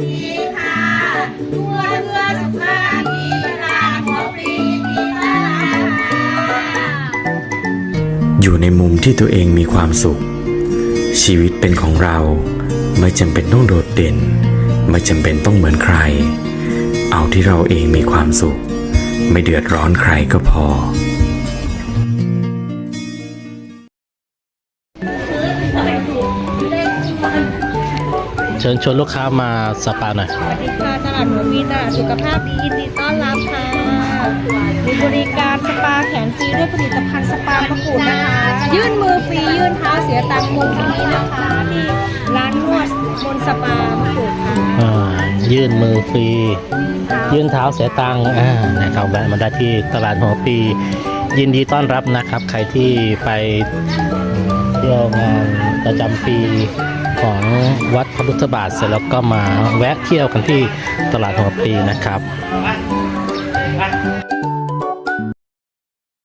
ดีค่ะตัวเพื่อสุขามีเวลาขอปรีดีค่ะอยู่ในมุมที่ตัวเองมีความสุข ชีวิตเป็นของเราไม่จำเป็นต้องโดดเด่น ไม่จำเป็นต้องเหมือนใคร เอาที่เราเองมีความสุข ไม่เดือดร้อนใครก็พอเชิญชวนลูกค้ามาสปาหน่อย สวัสดีค่ะตลาดหัวปีตลาดสุขภาพดียินดีต้อนรับค่ะ มีบริการสปาแขนฟรีด้วยผลิตภัณฑ์สปามะกรูดนะคะ ยื่นมือฟรียื่นเท้าเสียตังค์มุมนี้นะคะที่ร้านนวดบนสปามะกรูดค่ะอ่ายื่นมือฟรี ยื่นเท้าเสียตังค์อ่านะครับแวะมาได้ที่ตลาดหัวปี ยินดีต้อนรับนะครับ ใครที่ไปเที่ยวงานประจำปี ของวัดพระพุทธบาทเสร็จแล้วก็มาแวะเที่ยวกันที่ตลาดหัวปีนะครับ